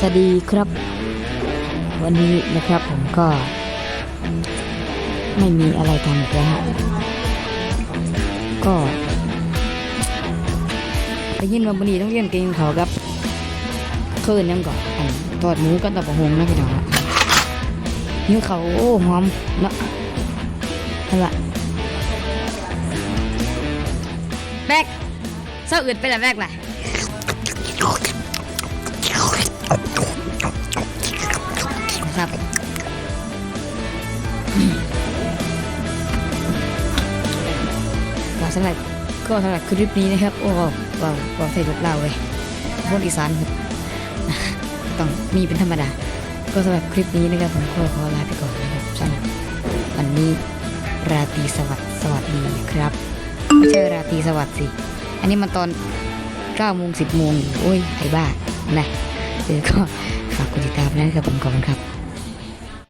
สวัสดีครับ วันนี้นะครับผมก็ ไม่มีอะไรทำแล้วฮะก็ได้ยินว่าวันนี้ต้องเรียนเก่งเขาครับเคลื่อนยังก่อนอันทอดหมูกับตับกหงนะพี่น้องอะหิวเขาโอ้หอมเนาะนั่นละแบกเศร้าอึดไปละแบกล่ะ ครับสำหรับก็สำหรับคลิปนี้นะครับ โอ้ว้าวว้าว่าใส่รถเราเลยคนอีสานต้องมีเป็นธรรมดา ก็สำหรับคลิปนี้นะครับผมก็ขอลาไปก่อนนะครับสำหรับวันนี้ราตรีสวัสดิ์สวัสดีครับไม่ใช่ราตรีสวัสดิ์สิ อันนี้มันตอน9โมง10โมงโอ้ยไอ้บ้านะ เดี๋ยวก็ฝากกดติดตามนะครับผมขอบคุณครับ